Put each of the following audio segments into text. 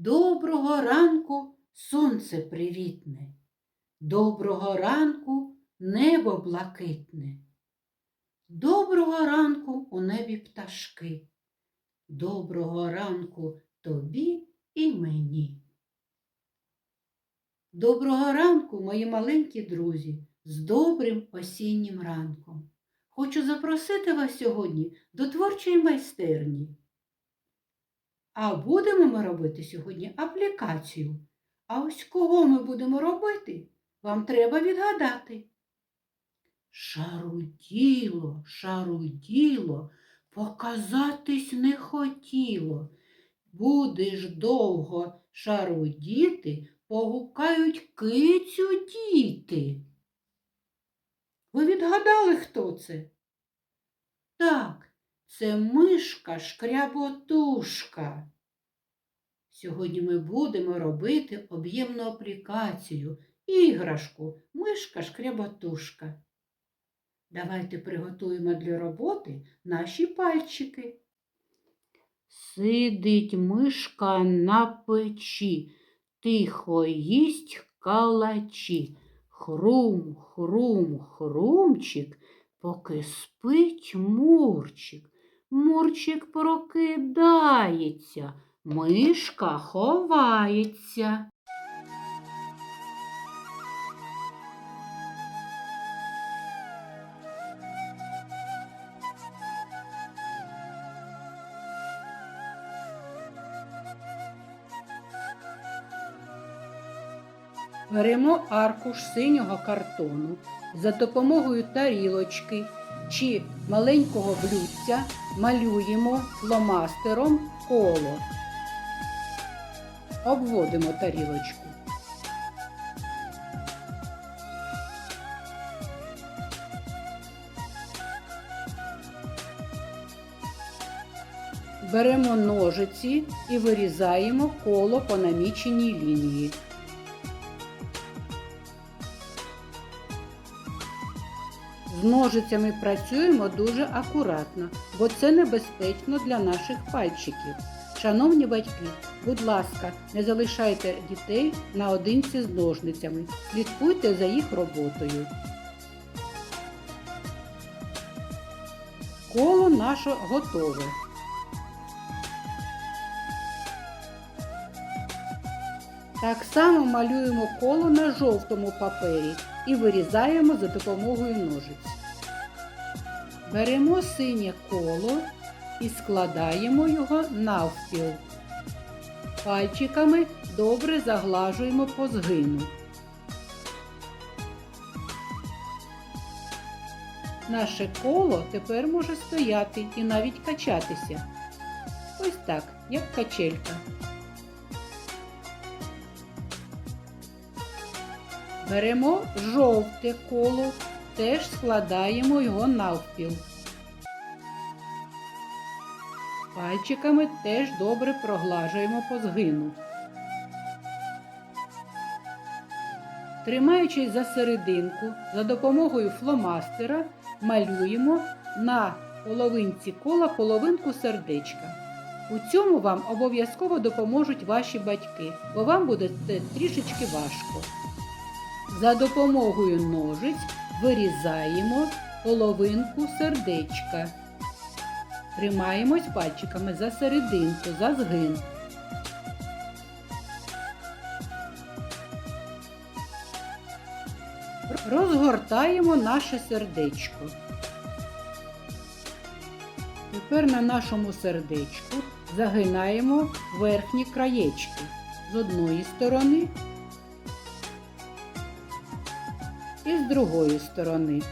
Доброго ранку сонце привітне, доброго ранку небо блакитне, доброго ранку у небі пташки, доброго ранку тобі і мені. Доброго ранку, мої маленькі друзі, з добрим осіннім ранком. Хочу запросити вас сьогодні до творчої майстерні. А будемо ми робити сьогодні аплікацію. А ось кого ми будемо робити, вам треба відгадати. Шаруділо, шаруділо, показатись не хотіло. Будеш довго шарудіти, погукають кицю діти. Ви відгадали, хто це? Так, це мишка шкряботушка. Сьогодні ми будемо робити об'ємну аплікацію, іграшку, мишка шкряботушка. Давайте приготуємо для роботи наші пальчики. Сидить мишка на печі, тихо їсть калачі. Хрум, хрум, хрумчик, поки спить мурчик. Мурчик прокидається, мишка ховається. Беремо аркуш синього картону за допомогою тарілочки чи маленького блюдця малюємо фломастером коло. Обводимо тарілочку. Беремо ножиці і вирізаємо коло по наміченій лінії. З ножицями працюємо дуже акуратно, бо це небезпечно для наших пальчиків. Шановні батьки, будь ласка, не залишайте дітей наодинці з ножницями. Слідкуйте за їх роботою. Коло наше готове. Так само малюємо коло на жовтому папері і вирізаємо за допомогою ножиць. Беремо синє коло і складаємо його навпіл. Пальчиками добре заглажуємо по згину. Наше коло тепер може стояти і навіть качатися. Ось так, як качелька. Беремо жовте коло, теж складаємо його навпіл. Пальчиками теж добре проглажуємо по згину. Тримаючись за серединку, за допомогою фломастера малюємо на половинці кола половинку сердечка. У цьому вам обов'язково допоможуть ваші батьки, бо вам буде це трішечки важко. За допомогою ножиць вирізаємо половинку сердечка. Тримаємось пальчиками за серединку, за згин. Розгортаємо наше сердечко. Тепер на нашому сердечку загинаємо верхні краєчки з одної сторони і з другої сторони.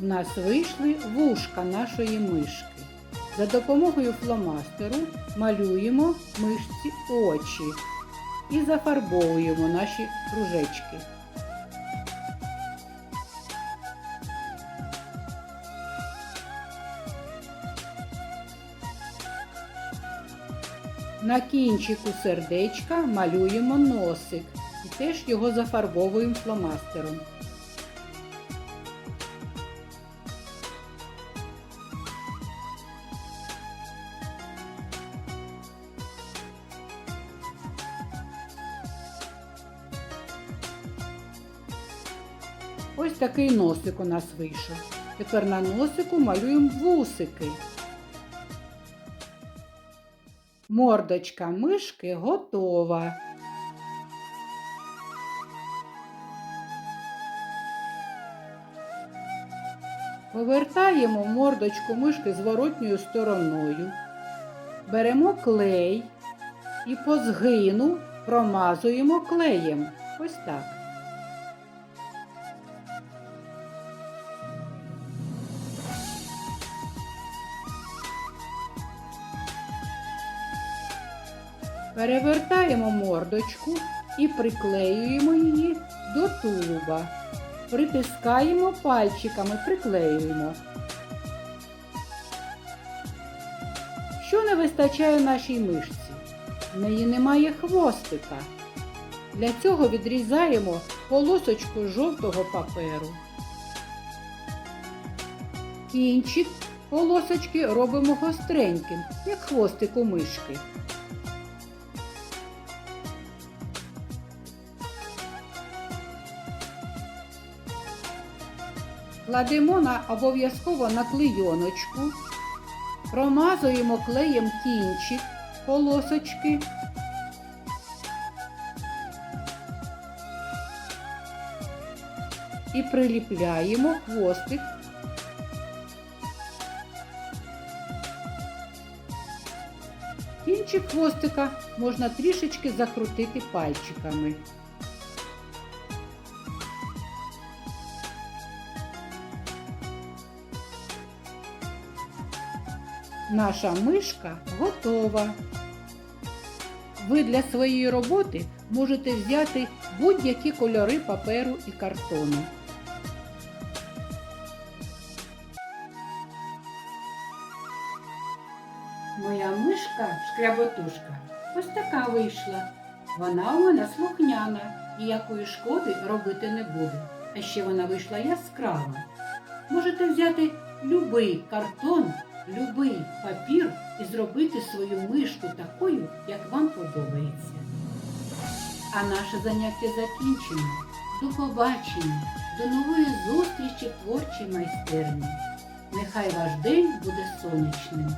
У нас вийшли вушка нашої мишки. За допомогою фломастеру малюємо мишці очі і зафарбовуємо наші кружечки. На кінчику сердечка малюємо носик і теж його зафарбовуємо фломастером. Ось такий носик у нас вийшов. Тепер на носику малюємо вусики. Мордочка мишки готова. Повертаємо мордочку мишки зворотньою стороною. Беремо клей і по згину промазуємо клеєм. Ось так. Перевертаємо мордочку і приклеюємо її до тулуба. Притискаємо пальчиками, приклеюємо. Що не вистачає нашій мишці? В неї немає хвостика. Для цього відрізаємо полосочку жовтого паперу. Кінчик полосочки робимо гостреньким, як хвостик у мишки. Кладемо на обов'язково на клейоночку, промазуємо клеєм кінчик полосочки. І приліпляємо хвостик. Кінчик хвостика можна трішечки закрутити пальчиками. Наша мишка готова. Ви для своєї роботи можете взяти будь-які кольори паперу і картону. Моя мишка шкряботушка ось така вийшла. Вона у мене слухняна, ніякої шкоди робити не буде. А ще вона вийшла яскрава. Можете взяти любий картон, любий папір і зробити свою мишку такою, як вам подобається. А наше заняття закінчено. До побачення, до нової зустрічі творчій майстерні. Нехай ваш день буде сонячним.